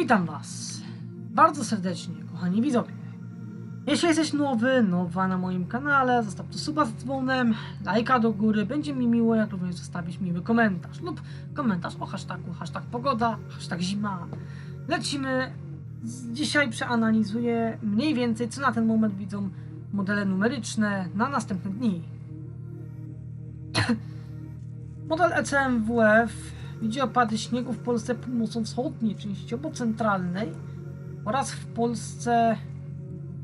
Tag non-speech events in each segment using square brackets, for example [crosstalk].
Witam Was bardzo serdecznie, kochani widzowie. Jeśli jesteś nowy, nowa na moim kanale, zostaw tu suba z dzwonem, lajka do góry, będzie mi miło, jak również zostawić miły komentarz lub komentarz o hashtagu, hashtag pogoda, hashtag zima. Lecimy. Dzisiaj przeanalizuję mniej więcej, co na ten moment widzą modele numeryczne na następne dni. [coughs] Model ECMWF widzi opady śniegu w Polsce północno-wschodniej, częściowo centralnej oraz w Polsce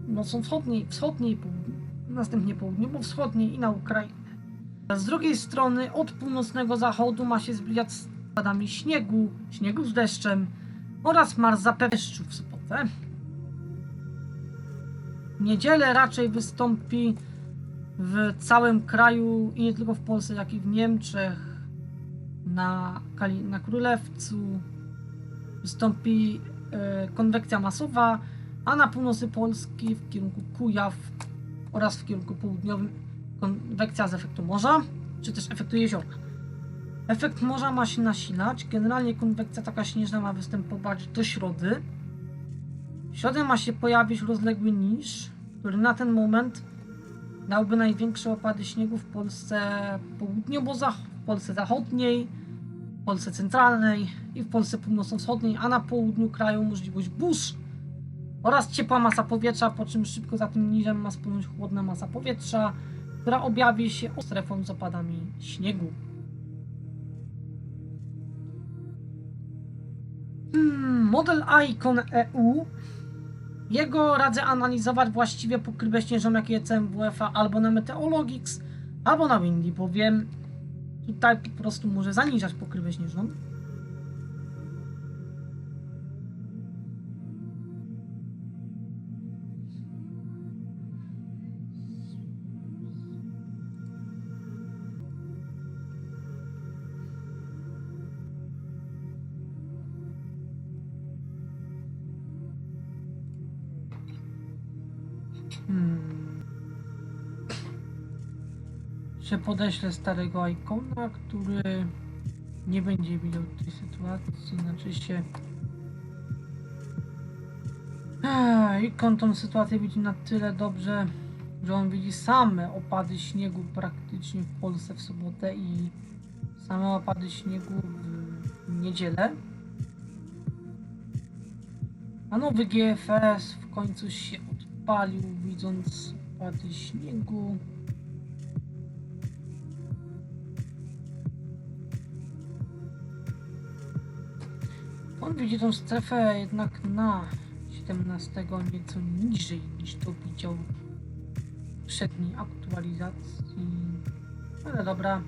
północno-wschodniej, wschodniej, następnie południowo-wschodniej i na Ukrainę. Z drugiej strony od północnego zachodu ma się zbliżać z opadami śniegu, śniegu z deszczem oraz marsz deszczu w sobotę. W niedzielę raczej wystąpi w całym kraju i nie tylko w Polsce, jak i w Niemczech, na, na Królewcu wystąpi e, konwekcja masowa, a na północy Polski w kierunku Kujaw oraz w kierunku południowym konwekcja z efektu morza, czy też efektu jeziora. Efekt morza ma się nasilać. Generalnie konwekcja taka śnieżna ma występować do środy. W środę ma się pojawić rozległy niż, który na ten moment dałby największe opady śniegu w Polsce południowo w Polsce zachodniej, Polsce centralnej i w Polsce północno-wschodniej, a na południu kraju możliwość burz oraz ciepła masa powietrza, po czym szybko za tym niżem ma spłynąć chłodna masa powietrza, która objawi się strefą z opadami śniegu. Hmm, model Icon EU jego radzę analizować właściwie pokrywę śnieżną, jak i CMWF-a albo na Meteorologics, albo na Windy, bowiem tutaj po prostu może zaniżać pokrywę śnieżną. Hmm. Że podeślę starego ikona, który nie będzie widział tej sytuacji, znaczy się ikon tą sytuację widzi na tyle dobrze, że on widzi same opady śniegu praktycznie w Polsce w sobotę i same opady śniegu w niedzielę. A nowy GFS w końcu się odpalił, widząc opady śniegu. On widzi tą strefę jednak na 17 nieco niżej niż to widział w przedniej aktualizacji. Ale dobra.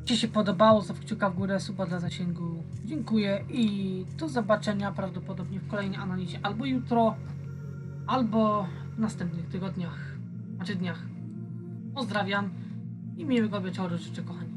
Jeśli się podobało, zostaw kciuka w górę, suba dla zasięgu. Dziękuję i do zobaczenia prawdopodobnie w kolejnej analizie albo jutro, albo w następnych tygodniach, znaczy dniach. Pozdrawiam i miłego wieczoru życzę kochani.